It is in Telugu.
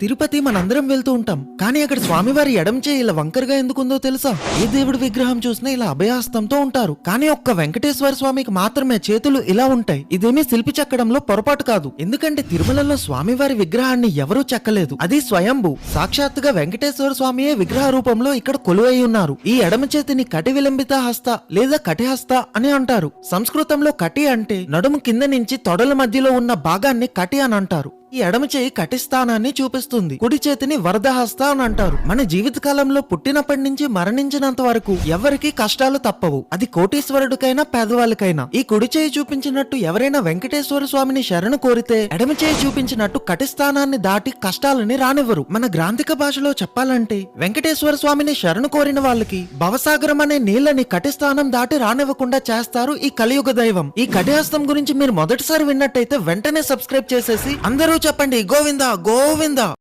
తిరుపతి మనందరం వెళ్తూ ఉంటాం. కానీ అక్కడ స్వామివారి ఎడం చేయి ఇలా వంకరగా ఎందుకుందో తెలుసా? ఏ దేవుడి విగ్రహం చూసినా ఇలా అభయహస్తంతో ఉంటారు. కానీ ఒక్క వెంకటేశ్వర స్వామికి మాత్రమే చేతులు ఇలా ఉంటాయి. ఇదేమీ శిల్పి చెక్కడంలో పొరపాటు కాదు. ఎందుకంటే తిరుమలలో స్వామివారి విగ్రహాన్ని ఎవరూ చెక్కలేదు. అది స్వయంభూ. సాక్షాత్తుగా వెంకటేశ్వర స్వామియే విగ్రహ రూపంలో ఇక్కడ కొలువై ఉన్నారు. ఈ ఎడమ చేతిని కటి విలంబిత హస్త లేదా కటిహస్త అని అంటారు. సంస్కృతంలో కటి అంటే నడుము కింద నుంచి తొడల మధ్యలో ఉన్న భాగాన్ని కటి అని అంటారు. ఈ ఎడమ చేయి కటిస్థానాన్ని చూపిస్తుంది. కుడి చేతిని వరదహస్త అని అంటారు. మన జీవిత కాలంలో పుట్టినప్పటి నుంచి మరణించినంత వరకు ఎవరికి కష్టాలు తప్పవు. అది కోటీశ్వరుడికైనా పేదవాళ్ళకైనా. ఈ కుడి చేయి చూపించినట్టు ఎవరైనా వెంకటేశ్వర స్వామిని శరణు కోరితే ఎడమ చేయి చూపించినట్టు కటిస్థానాన్ని దాటి కష్టాలని రానివ్వరు. మన గ్రాంధిక భాషలో చెప్పాలంటే వెంకటేశ్వర స్వామిని శరణు కోరిన వాళ్ళకి భవసాగరం అనే నీళ్ళని కటిస్థానం దాటి రానివ్వకుండా చేస్తారు ఈ కలియుగ దైవం. ఈ కటిహస్తం గురించి మీరు మొదటిసారి విన్నట్టయితే వెంటనే సబ్స్క్రైబ్ చేసేసి అందరూ చెప్పండి. గోవిందా గోవిందా.